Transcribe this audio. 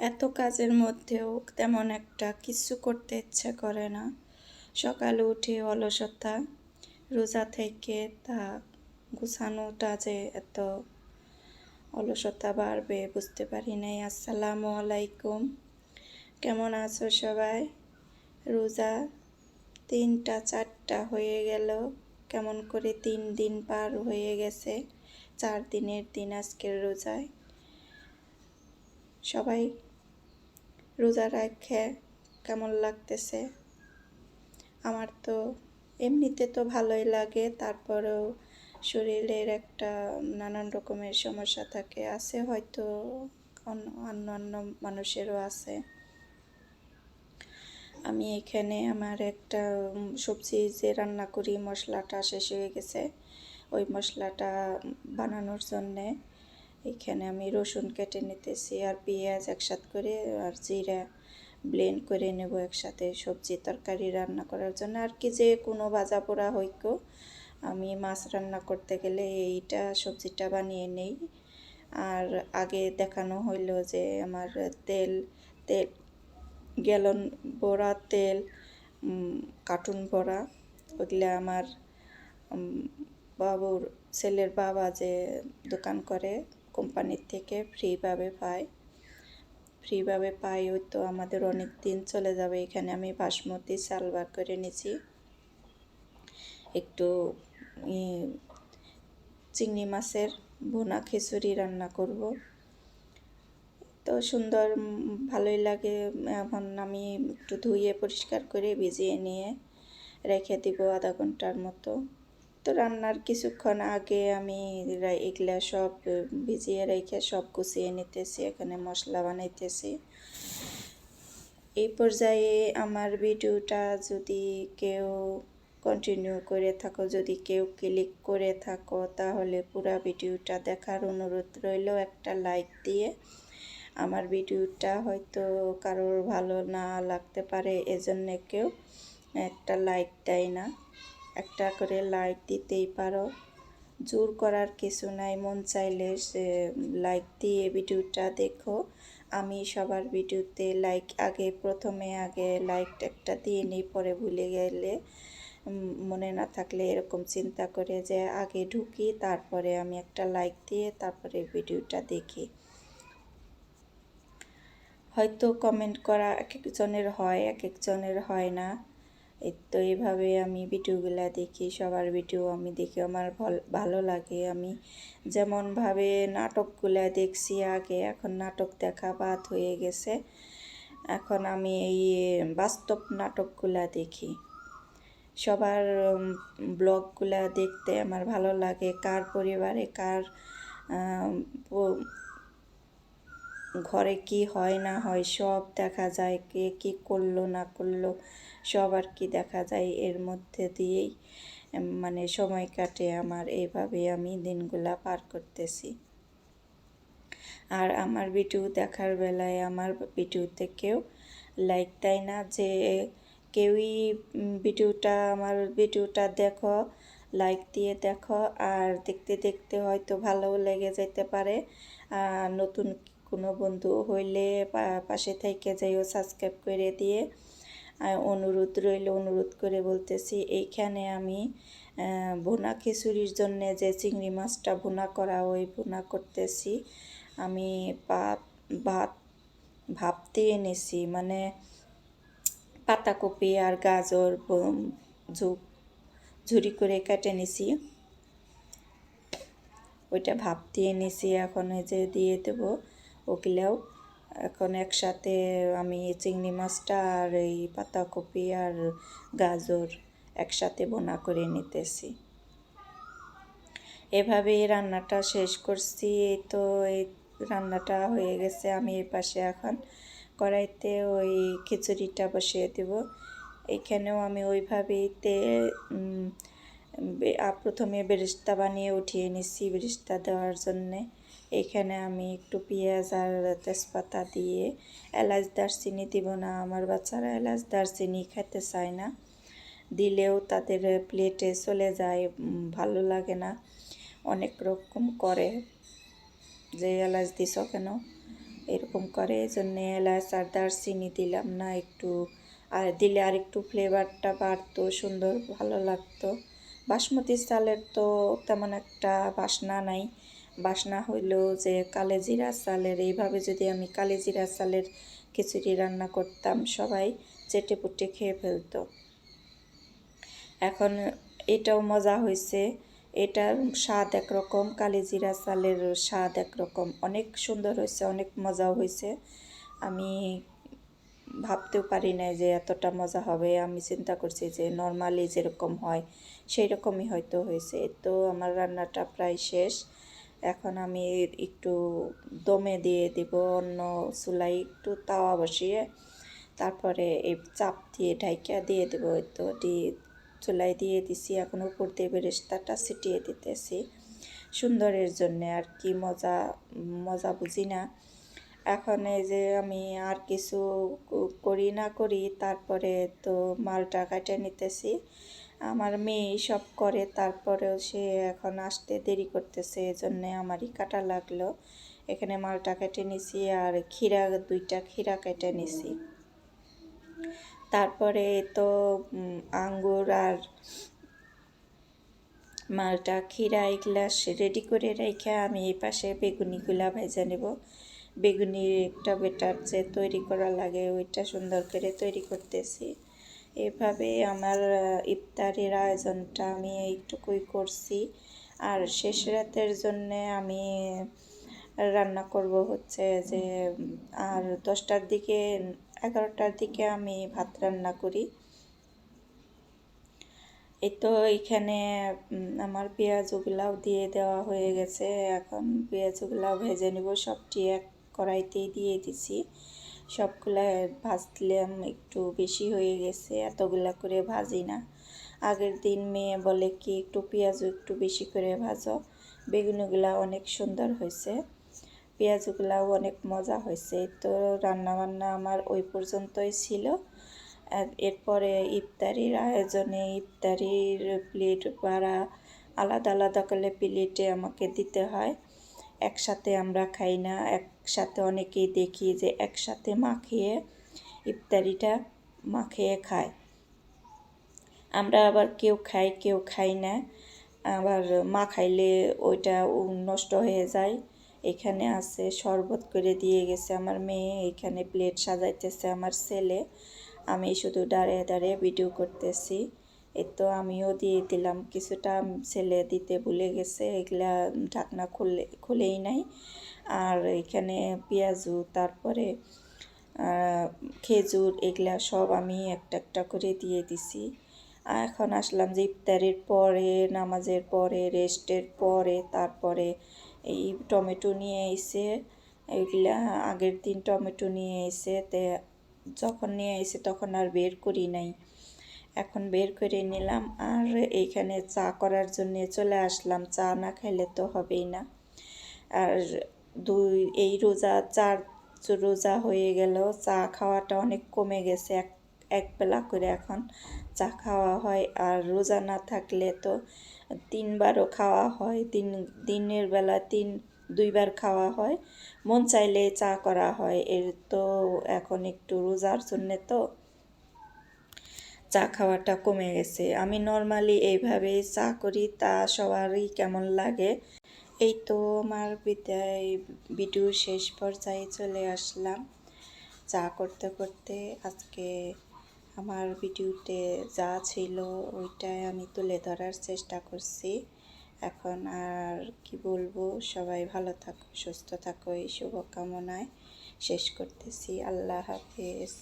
এত কাজের মধ্যেও তেমন একটা কিছু করতে ইচ্ছে করে না। সকালে উঠে অলসতা, রোজা থেকে তা গুছানোটা যে এত অলসতা বাড়বে বুঝতে পারি নাই। আসসালামু আলাইকুম। কেমন আছো সবাই? রোজা তিনটা, চারটা হয়ে গেল। কেমন করে তিন দিন পার হয়ে গেছে। চার দিনের দিন আজকের রোজায়। সবাই রোজা রাখে কেমন লাগতেছে? আমার তো এমনিতে তো ভালোই লাগে, তারপরেও শরীরের একটা নানান রকমের সমস্যা থাকে, আছে হয়তো অন্য অন্য মানুষেরও আছে। আমি এখানে আমার একটা সবজি যে রান্না করি, মশলাটা শেষ হয়ে গেছে, ওই মশলাটা বানানোর জন্যে এখানে আমি রসুন কেটে নিতেছি আর পেঁয়াজ একসাথে করে আর জিরা ব্লেন্ড করে নেব একসাথে সবজি তরকারি রান্না করার জন্য। আর কি যে কোনো ভাজা পোড়া হইকো, আমি মাছ রান্না করতে গেলে এইটা সবজিটা বানিয়ে নেই। আর আগে দেখানো হইল যে আমার তেল তেল গ্যালন বড়া তেল কার্টুন বড়া, ওগুলো আমার বাবুর ছেলের বাবা যে দোকান করে। কোম্পানির থেকে ফ্রিভাবে পাই ফ্রিভাবে পাই তো আমাদের অনেক দিন চলে যাবে। এখানে আমি বাসমতি চাল বার করে নিয়েছি একটু চিংড়ি মাছের বোনা খিচুড়ি রান্না করব। তো সুন্দর ভালোই লাগে। এখন আমি একটু ধুয়ে পরিষ্কার করে ভিজিয়ে নিয়ে রেখে দিব আধা ঘণ্টার মতো। তো রান্নার কিছুক্ষণ আগে আমি এগুলা সব ভিজিয়ে রেখে সব গুছিয়ে নিতেছি, এখানে মশলা বানাইতেছি। এই পর্যায়ে আমার ভিডিওটা যদি কেউ কন্টিনিউ করে থাকো, যদি কেউ ক্লিক করে থাকো, তাহলে পুরো ভিডিওটা দেখার অনুরোধ রইল একটা লাইক দিয়ে। আমার ভিডিওটা হয়তো কারোর ভালো না লাগতে পারে, এজন্যে কেউ একটা লাইক দেয় না। একটা করে লাইক দিতেই পারো। জোর করার কিছু নাই, মন চাইলে লাইক দিয়ে ভিডিওটা দেখো। আমি সবার ভিডিওতে লাইক আগে, প্রথমে আগে লাইক একটা দিয়ে নিই, পরে ভুলে গেলে মনে না থাকলে এরকম চিন্তা করে যে আগে ঢুকি, তারপরে আমি একটা লাইক দিয়ে তারপরে ভিডিওটা দেখি। হয়তো কমেন্ট করা এক একজনের হয় এক একজনের হয় না। তো এইভাবে আমি ভিডিওগুলো দেখি, সবার ভিডিও আমি দেখি, আমার ভালো লাগে। আমি যেমনভাবে নাটকগুলো দেখছি আগে, এখন নাটক দেখা বাদ হয়ে গেছে। এখন আমি এই বাস্তব নাটকগুলা দেখি। সবার ব্লগগুলা দেখতে আমার ভালো লাগে, কার পরিবারে কার ঘরে কি হয় না হয় সব দেখা যায়, কে কি করল না করল সব আর কি দেখা যায়। এর মধ্যে দিয়েই মানে সময় কাটে আমার। এইভাবে আমি দিনগুলা পার করতেছি। আর আমার ভিডিও দেখার বেলায় আমার ভিডিওতে কেউ লাইক দেয় না যে কেউই ভিডিওটা, আমার ভিডিওটা দেখো লাইক দিয়ে দেখো। আর দেখতে দেখতে হয়তো ভালোও লেগে যেতে পারে। নতুন কোনো বন্ধু হইলে পাশে থেকে যাইও সাবস্ক্রাইব করে দিয়ে অনুরোধ রইল, অনুরোধ করে বলতেছি, এইখানে আমি বোনা খিচুড়ির জন্যে যে চিংড়ি মাছটা বোনা করা, ওই বোনা করতেছি। আমি ভাত ভাবতে এনেছি মানে পাতাকপি আর গাজর ঝুরি করে কেটে নিছি। ওইটা ভাবতে এনেছি, এখন এই যে দিয়ে দেবো। ওগুলাও এখন একসাথে আমি চিংড়ি মাছটা আর এই পাতাকপি আর গাজর একসাথে বোনা করে নিতেছি। এভাবে রান্নাটা শেষ করছি। এই তো এই রান্নাটা হয়ে গেছে। আমি এই পাশে এখন কড়াইতে ওই খিচুড়িটা বসিয়ে দেব। এখানেও আমি ওইভাবেই তে প্রথমে বেরিস্তা বানিয়ে উঠিয়ে নিচ্ছি বেরিস্তা দেওয়ার জন্যে। এখানে আমি একটু পেঁয়াজ আর তেজপাতা দিয়ে এলাচ, দারচিনি দিব না। আমার বাচ্চারা এলাচ, দারচিনি খেতে চায় না। দিলেও তাদের প্লেটে চলে যায় ভালো লাগে না। অনেক রকম করে যে এলাচ দিছ কেন? এরকম করে। এই জন্যে এলাচ আর দারচিনি দিলাম না একটু। আর দিলে আর একটু ফ্লেভারটা বাড়তো, সুন্দর, ভালো লাগতো। বাসমতি চালের তো তেমন একটা বাসনা নাই। বাসনা হইলেও যে কালে জিরা চালের, এইভাবে যদি আমি কালে জিরা চালের খিচুড়ি রান্না করতাম, সবাই চেটে পুটে খেয়ে ফেলতো। এখন এটাও মজা হয়েছে এটার স্বাদ একরকম কালিজিরা চালের স্বাদ একরকম। অনেক সুন্দর হয়েছে অনেক মজাও হয়েছে আমি ভাবতেও পারি না যে এতটা মজা হবে। আমি চিন্তা করছি যে নর্মালি যেরকম হয় সেই রকমই হয়তো হয়েছে তো আমার রান্নাটা প্রায় শেষ। এখন আমি একটু দমে দিয়ে দিব, অন্য চুলাই একটু তাওয়া বসিয়ে তারপরে এই চাপ দিয়ে ঢাইকা দিয়ে দেবো। তো দিয়ে চুলাই দিয়ে দিছি, এখন উপর দিয়ে বেরেস্তাটা ছিটিয়ে দিতেছি। সুন্দরের জন্যে আর কি মজা মজা বুঝি না। এখন এই যে আমি আর কিছু করি না করি, তারপরে তো মালটা কাটে নিতেছি। আমার মেয়ে সব করে, তারপরেও সে এখন আসতে দেরি করতেছে, এজন্যে আমারই কাটা লাগল। এখানে মালটা কেটে নিছি আর ক্ষীরা, দুইটা ক্ষীরা কেটে নিছি। তারপরে তো আঙ্গুর আর মালটা ক্ষীরা এগুলা রেডি করে রেখে আমি এই পাশে বেগুনিগুলা ভেজে নেব। বেগুনির একটা বেটার যে তৈরি করা লাগে, ওইটা সুন্দর করে তৈরি করতেছি। এভাবে আমার ইফতারের আয়োজনটা আমি এইটুকুই করছি। আর শেষ রাতের জন্যে আমি রান্না করব হচ্ছে যে, আর দশটার দিকে, এগারোটার দিকে আমি ভাত রান্না করি। এই তো এখানে আমার পেঁয়াজগুলাও দিয়ে দেওয়া হয়ে গেছে। এখন পেঁয়াজগুলাও ভেজে নেব। সবটি এক কড়াইতেই দিয়ে দিছি। সবগুলা ভাজলাম, একটু বেশি হয়ে গেছে, এতগুলা করে ভাজি না। আগের দিন মেয়ে বলে কি, একটু পেঁয়াজও একটু বেশি করে ভাজো, বেগুনগুলা অনেক সুন্দর হয়েছে, পেঁয়াজগুলাও অনেক মজা হয়েছে। তো রান্নাবান্না আমার ওই পর্যন্তই ছিল। এরপরে ইফতারির আয়োজনে ইফতারির প্লেট ভাড়া আলাদা আলাদা করে প্লেটে আমাকে দিতে হয়। একসাথে আমরা খাই না, একসাথে অনেকেই দেখি যে একসাথে মাখিয়ে ইফতারিটা মাখিয়ে খায় আমরা আবার কেউ খাই কেউ খাই না। আবার মা খাইলে ওইটা নষ্ট হয়ে যায়। এখানে আছে, শরবত করে দিয়ে গেছে আমার মেয়ে, এখানে প্লেট সাজাইতেছে আমার ছেলে। আমি শুধু দাঁড়িয়ে দাঁড়িয়ে ভিডিও করতেছি। এ তো আমিও দিয়ে দিলাম। কিছুটা ছেলে দিতে ভুলে গেছে, এগুলা ঢাকনা খুলে খুলেই নাই। আর এখানে পেঁয়াজু, তারপরে খেজুর, এগুলা সব আমি একটা একটা করে দিয়ে দিছি। এখন আসলাম যে ইফতারের পরে, নামাজের পরে, রেস্টের পরে, তারপরে এই টমেটো নিয়ে এসে, এগুলা আগের দিন টমেটো নিয়ে এসে, তে যখন নিয়ে এসে তখন আর বের করি নাই। এখন বের করে নিলাম আর এইখানে চা করার জন্য চলে আসলাম। চা না খাইলে তো হবেই না। আর দুই, এই রোজা, চার রোজা হয়ে গেল। চা খাওয়াটা অনেক কমে গেছে, এক এক বেলা করে এখন চা খাওয়া হয়। আর রোজা না থাকলে তো তিনবারও খাওয়া হয়। দিন দিনের বেলা তিন, দুইবার খাওয়া হয়। মন চাইলে চা করা হয়। এর তো এখন একটু রোজার জন্যে তো চা খাওয়াটা কমে গেছে। আমি নর্মালি এইভাবেই চা করি, তা সবারই কেমন লাগে? এই তো আমার বিদায় ভিডিও শেষ পর্যায়ে চলে আসলাম। চা করতে করতে আজকে আমার ভিডিওতে যা ছিল ওইটাই আমি তুলে ধরার চেষ্টা করছি। এখন আর কি বলব, সবাই ভালো থাকো, সুস্থ থাকো, এই শুভকামনায় শেষ করতেছি। আল্লাহ হাফেজ।